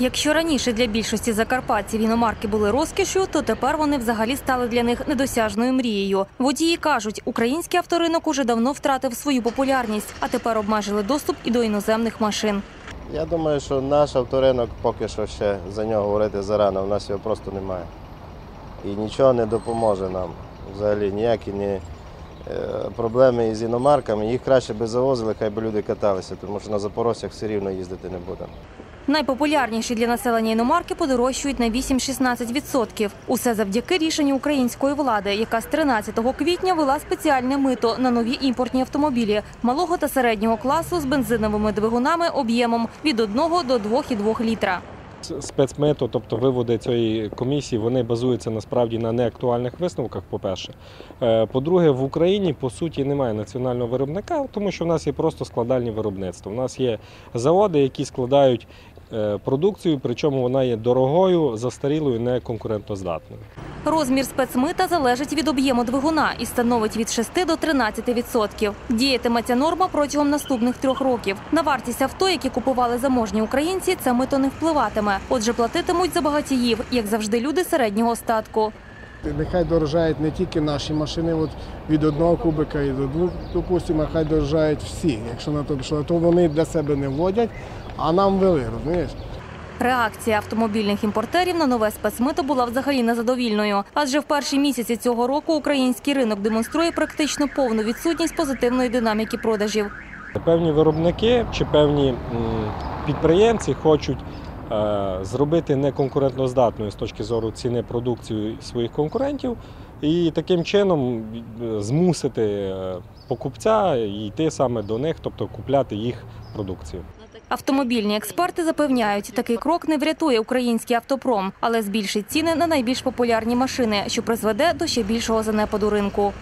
Якщо раніше для більшості закарпатців іномарки були розкішю, то тепер вони взагалі стали для них недосяжною мрією. Водії кажуть, український авторинок уже давно втратив свою популярність, а тепер обмежили доступ і до іноземних машин. Я думаю, що наш авторинок поки що ще за нього говорити зарано, у нас його просто немає. І нічого не допоможе нам. Взагалі ніякі ні е, проблеми із іномарками. Їх краще би завозили, хай би люди каталися, тому що на запорожцях все рівно їздити не будемо. Найпопулярніші для населення іномарки подорожчують на 8-16%. Усе завдяки рішенню української влади, яка з 13 квітня вела спеціальне мито на нові імпортні автомобілі малого та середнього класу з бензиновими двигунами об'ємом від 1 до 2,2 літра. спецмето, тобто виводи цієї комісії, вони базуються насправді на неактуальних висновках. По-перше, Е, по-друге, в Україні по суті немає національного виробника, тому що в нас є просто складальні виробництва. У нас є заводи, які складають продукцію, причому вона є дорогою, застарілою, неконкурентоздатною. Розмір спецмита залежить від об'єму двигуна і становить від 6 до 13%. Діятиме ця норма протягом наступних трьох років. На вартість авто, які купували заможні українці, це мито не впливатиме. Отже, платитимуть за багатіїв, як завжди, люди середнього статку. Нехай дорожають не тільки наші машини, от від одного кубика і до двох, допустимо, хай дорожають всі. Якщо на то пішло, то вони для себе не вводять, а нам вели, розумієш? Реакція автомобільних імпортерів на нове спецмито була взагалі незадовільною. Адже в перші місяці цього року український ринок демонструє практично повну відсутність позитивної динаміки продажів. Певні виробники чи певні підприємці хочуть е, зробити неконкурентноздатною з точки зору ціни продукцію своїх конкурентів і таким чином е, змусити е, покупця йти саме до них, тобто купляти їх продукцію. Автомобільні експерти запевняють, такий крок не врятує український автопром, але збільшить ціни на найбільш популярні машини, що призведе до ще більшого занепаду ринку.